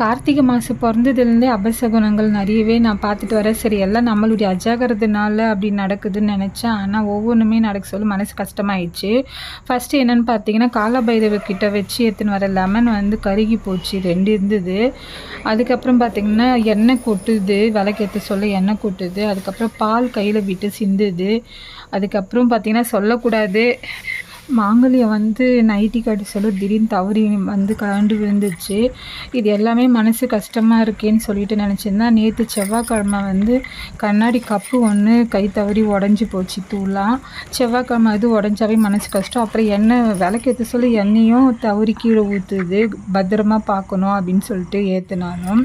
கார்த்திகை மாதம் பிறந்ததுலேருந்தே அபசகுணங்கள் நிறையவே நான் பார்த்துட்டு வரேன். சரி எல்லாம் நம்மளுடைய அஜாகிறதுனால அப்படி நடக்குதுன்னு நினச்சேன். ஆனால் ஒவ்வொன்றுமே நடக்க சொல்ல மனசு கஷ்டமாயிடுச்சு. ஃபஸ்ட்டு என்னென்னு பார்த்தீங்கன்னா காலபைரவ கிட்ட வச்சு எடுத்துன்னு வர லெமன் வந்து கருகி போச்சு. ரெண்டு இருந்தது. அதுக்கப்புறம் பார்த்திங்கன்னா எண்ணெய் கொட்டுது. விளக்கேற்ற சொல்ல எண்ணெய் கொட்டுது. அதுக்கப்புறம் பால் கையில் விட்டு சிந்துது. அதுக்கப்புறம் பார்த்திங்கன்னா சொல்லக்கூடாது. மாங்கல்யம் வந்து நைட்டி கட்ட சொல்ல திடீர்னு தவறி வந்து கலண்டு விழுந்துச்சு. இது எல்லாமே மனசு கஷ்டமாக இருக்கேன்னு சொல்லிட்டு நினச்சிருந்தேன் நேற்று செவ்வாய்க்கிழமை வந்து கண்ணாடி கப்பு ஒன்று கை தவறி உடஞ்சி போச்சு தூளாக செவ்வாய்க்கிழமை அது உடஞ்சாவே மனசு கஷ்டம். அப்புறம் எண்ணெய் விளக்கேற்ற சொல்லி எண்ணெயும் தவறி கீழே ஊற்றுது பத்திரமா பார்க்கணும் அப்படின்னு சொல்லிட்டு ஏற்றுனாலும்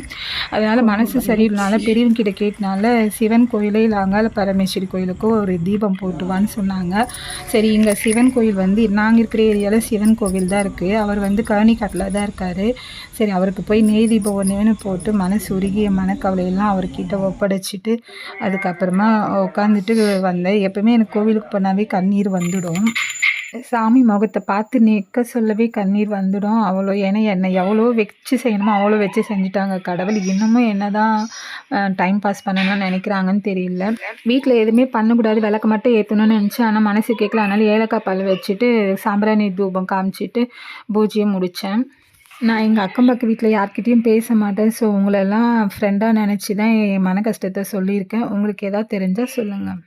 அதனால் மனசு சரியில்லைனால பெரியவங்கிட்ட கேட்டனால சிவன் கோயிலே இல்லை அங்காள பரமேஸ்வரி கோயிலுக்கும் ஒரு தீபம் போட்டுவான்னு சொன்னாங்க. சரி இங்கே சிவன் கோயில் வந்து நாங்கள் இருக்கிற ஏரியாவில் சிவன் கோவில் தான் இருக்குது அவர் வந்து கழனிக்காட்டில் தான் இருக்கார். சரி அவருக்கு போய் நெய் தீபம் ஒன்று போட்டு மனசு உருகிய மனக்கவலையெல்லாம் அவர்கிட்ட ஒப்படைச்சிட்டு அதுக்கப்புறமா உட்காந்துட்டு வந்தேன் எப்போவுமே எனக்கு கோவிலுக்கு போனாவே கண்ணீர் வந்துடும். சாமி முகத்தை பார்த்து நிற்க சொல்லவே கண்ணீர் வந்துடும். அவ்வளோ ஏன்னா என்னை எவ்வளோ வச்சு செய்யணுமோ அவ்வளோ வச்சு செஞ்சுட்டாங்க. கடவுள் இன்னமும் என்ன தான் டைம் பாஸ் பண்ணணும்னு நினைக்கிறாங்கன்னு தெரியல. வீட்டில் எதுவுமே பண்ணக்கூடாது. விளக்க மட்டும் ஏற்றணும்னு நினச்சேன் ஆனால் மனசு கேட்கல அதனால் ஏலக்காய் பல் வச்சுட்டு சாம்பிராணி தூபம் காமிச்சிட்டு பூஜையை முடித்தேன் நான் எங்கள் அக்கம் பக்கம் வீட்டில் யார்கிட்டேயும் பேச மாட்டேன். ஸோ உங்களெல்லாம் ஃப்ரெண்டாக நினச்சி தான் என் மன கஷ்டத்தை சொல்லியிருக்கேன். உங்களுக்கு எதாவது தெரிஞ்சால் சொல்லுங்கள்